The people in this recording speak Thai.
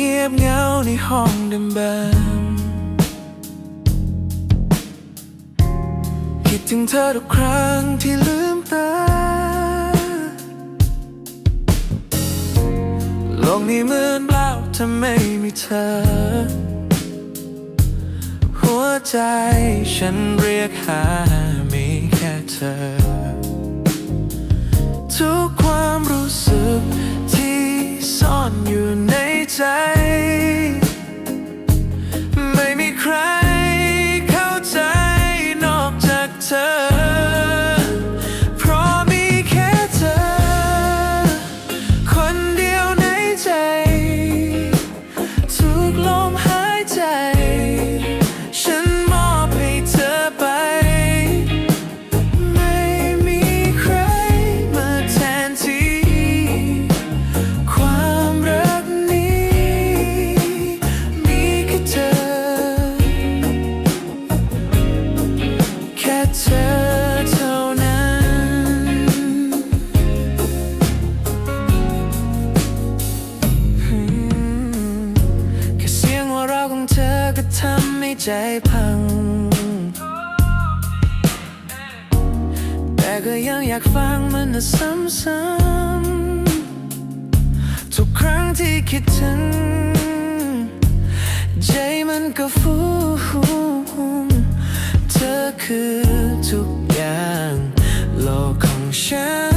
คืนนี้เงียบเหงาในห้องเดิมบ้คิดถึงเธอทุกครั้งที่ลืมตา โลกนี้เหมือนเปล่าถ้าไม่มีเธอ หัวใจฉันเรียกหา มีแค่เธอ ทุก เธอเท่านั้น แค่เสียงหัวเราะของเธอก็ทำให้ใจพัง แต่ก็ยังอยากฟังมันนะซ้ำๆทุกครั้งที่คิดถึง ใจมันก็ฟูเธอคือทุกอย่าง โลกของฉัน